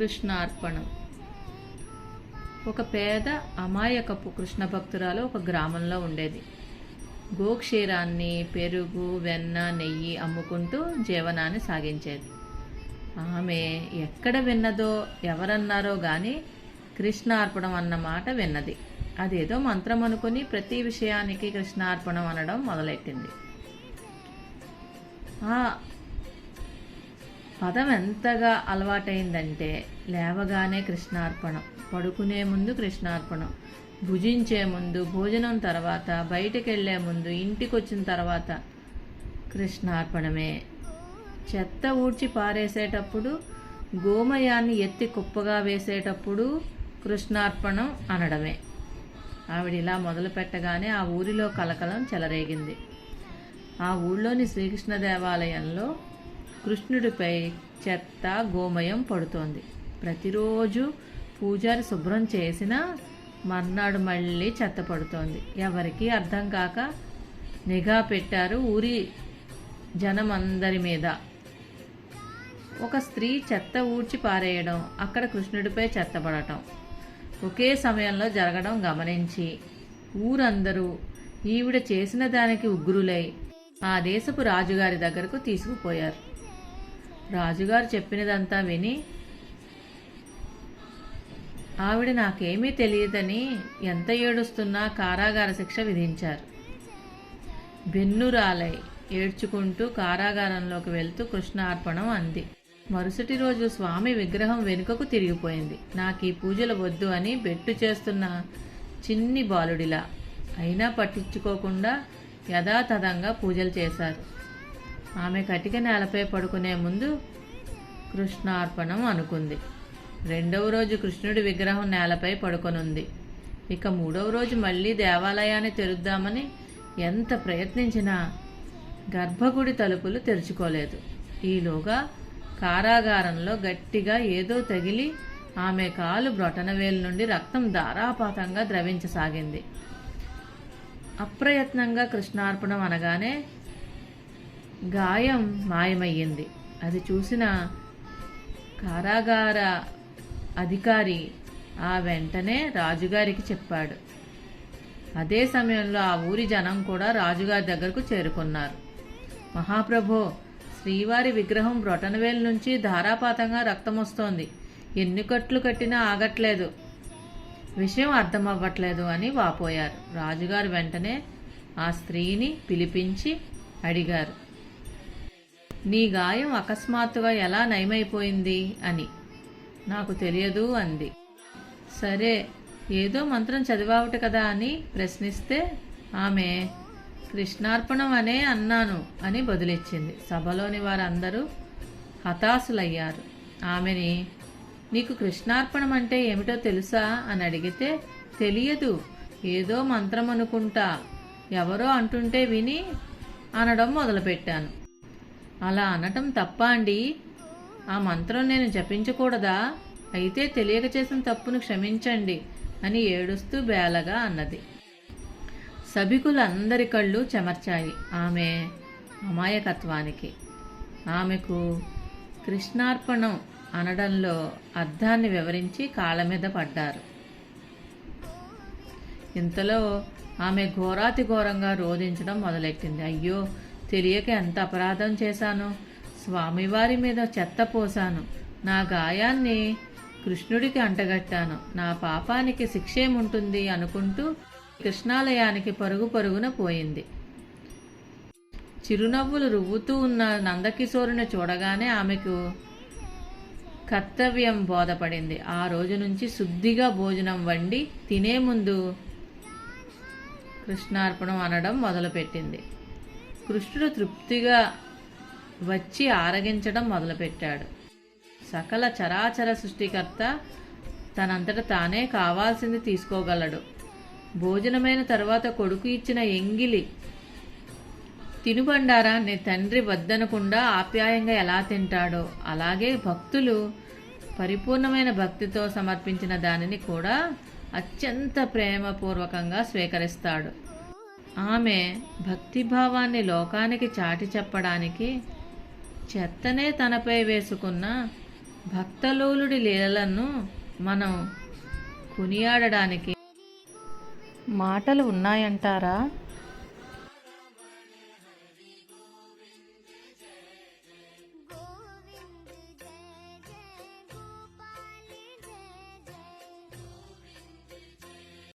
కృష్ణార్పణం. ఒక పేద అమాయకపు కృష్ణ భక్తురాలు ఒక గ్రామంలో ఉండేది. గోక్షీరాన్ని పెరుగు వెన్న నెయ్యి అమ్ముకుంటూ జీవనాన్ని సాగించేది. ఆమె ఎక్కడ విన్నదో ఎవరన్నారో కానీ కృష్ణార్పణం అన్న మాట విన్నది. అదేదో మంత్రం అనుకుని ప్రతి విషయానికి కృష్ణార్పణం అనడం మొదలెట్టింది. ఆ పదం ఎంతగా అలవాటైందంటే లేవగానే కృష్ణార్పణం పడుకునే ముందు కృష్ణార్పణం భుజించే ముందు భోజనం తర్వాత బయటికి వెళ్ళే ముందు ఇంటికి వచ్చిన తర్వాత కృష్ణార్పణమే. చెత్త ఊడ్చి పారేసేటప్పుడు గోమయాన్ని ఎత్తి కుప్పగా వేసేటప్పుడు కృష్ణార్పణం అనడమే. ఆవిడ ఇలా మొదలు పెట్టగానే ఆ ఊరిలో కలకలం చెలరేగింది. ఆ ఊళ్ళోని శ్రీకృష్ణ దేవాలయంలో కృష్ణుడిపై చెత్త గోమయం పడుతోంది. ప్రతిరోజు పూజారి శుభ్రం చేసినా మర్నాడు మళ్ళీ చెత్త పడుతోంది. ఎవరికీ అర్థం కాక నిఘా పెట్టారు ఊరి జనమందరి మీద. ఒక స్త్రీ చెత్త ఊడ్చి పారేయడం అక్కడ కృష్ణుడిపై చెత్త పడటం. ఒకే సమయంలో జరగడం గమనించి ఊరందరూ ఈవిడ చేసిన దానికి ఉగ్రులై ఆ దేశపు రాజుగారి దగ్గరకు తీసుకుపోయారు. రాజుగారు చెప్పినదంతా విని ఆవిడ నాకేమీ తెలియదని ఎంత ఏడుస్తున్నా కారాగార శిక్ష విధించారు. బెన్నురాలై ఏడ్చుకుంటూ కారాగారంలోకి వెళ్తూ కృష్ణార్పణం అంది. మరుసటి రోజు స్వామి విగ్రహం వెనుకకు తిరిగిపోయింది. నాకు ఈ పూజలు వద్దు అని బెట్టు చేస్తున్న చిన్ని బాలుడిలా. అయినా పట్టించుకోకుండా యథాతథంగా పూజలు చేశారు. ఆమె కటిక నేలపై పడుకునే ముందు కృష్ణార్పణం అనుకుంది. రెండవ రోజు కృష్ణుడి విగ్రహం నేలపై పడుకొనుంది. ఇక మూడవ రోజు మళ్ళీ దేవాలయాన్ని తెరుద్దామని ఎంత ప్రయత్నించినా గర్భగుడి తలుపులు తెరుచుకోలేదు. ఈలోగా కారాగారంలో గట్టిగా ఏదో తగిలి ఆమె కాలు బ్రొటనవేలు నుండి రక్తం ధారాపాతంగా ద్రవించసాగింది. అప్రయత్నంగా కృష్ణార్పణం అనగానే గాయం మాయమయ్యింది. అది చూసిన కారాగార అధికారి ఆ వెంటనే రాజుగారికి చెప్పాడు. అదే సమయంలో ఆ ఊరి జనం కూడా రాజుగారి దగ్గరకు చేరుకున్నారు. మహాప్రభో శ్రీవారి విగ్రహం బ్రొటనవేల్ నుంచి ధారాపాతంగా రక్తం వస్తోంది ఎన్ని కట్లు కట్టినా ఆగట్లేదు. విషయం అర్థం అవ్వట్లేదు అని వాపోయారు. రాజుగారు వెంటనే ఆ స్త్రీని పిలిపించి అడిగారు. నీ గాయం అకస్మాత్తుగా ఎలా నయమైపోయింది అని. నాకు తెలియదు అంది. సరే ఏదో మంత్రం చదివావుట కదా అని ప్రశ్నిస్తే ఆమె కృష్ణార్పణం అనే అన్నాను అని బదులిచ్చింది. సభలోని వారందరూ హతాశులయ్యారు. ఆమెని నీకు కృష్ణార్పణం అంటే ఏమిటో తెలుసా అని అడిగితే తెలియదు ఏదో మంత్రం అనుకుంటా ఎవరో అంటుంటే విని అనడం మొదలుపెట్టాను. అలా అనటం తప్ప అండి? ఆ మంత్రం నేను జపించకూడదా? అయితే తెలియక చేసిన తప్పును క్షమించండి అని ఏడుస్తూ బేలగా అన్నది. సభికులందరి కళ్ళు చెమర్చాయి ఆమె అమాయకత్వానికి. ఆమెకు కృష్ణార్పణం అనడంలో అర్థాన్ని వివరించి కాళ్ళ మీద పడ్డారు. ఇంతలో ఆమె ఘోరాతి ఘోరంగా రోధించడం మొదలెట్టింది. అయ్యో తెలియక ఎంత అపరాధం చేశాను. స్వామివారి మీద చెత్త పోశాను. నా గాయాన్ని కృష్ణుడికి అంటగట్టాను. నా పాపానికి శిక్షేముంటుంది అనుకుంటూ కృష్ణాలయానికి పరుగు పరుగున పోయింది. చిరునవ్వులు రువ్వుతూ ఉన్న నందకిశోరుని చూడగానే ఆమెకు కర్తవ్యం బోధపడింది. ఆ రోజు నుంచి శుద్ధిగా భోజనం వండి తినే ముందు కృష్ణార్పణం అనడం మొదలుపెట్టింది. కృష్ణుడు తృప్తిగా వచ్చి ఆరగించడం మొదలుపెట్టాడు. సకల చరాచర సృష్టికర్త తనంతట తానే కావాల్సింది తీసుకోగలడు. భోజనమైన తర్వాత కొడుకు ఇచ్చిన ఎంగిలి తినుబండారాన్ని తండ్రి వద్దనకుండా ఆప్యాయంగా ఎలా తింటాడో అలాగే భక్తులు పరిపూర్ణమైన భక్తితో సమర్పించిన దానిని కూడా అత్యంత ప్రేమపూర్వకంగా స్వీకరిస్తాడు. ఆమె భక్తిభావాన్ని లోకానికి చాటి చెప్పడానికి చెత్తనే తనపై వేసుకున్న భక్తలోలుడి లీలలను మనం కొనియాడడానికి మాటలు ఉన్నాయంటారా?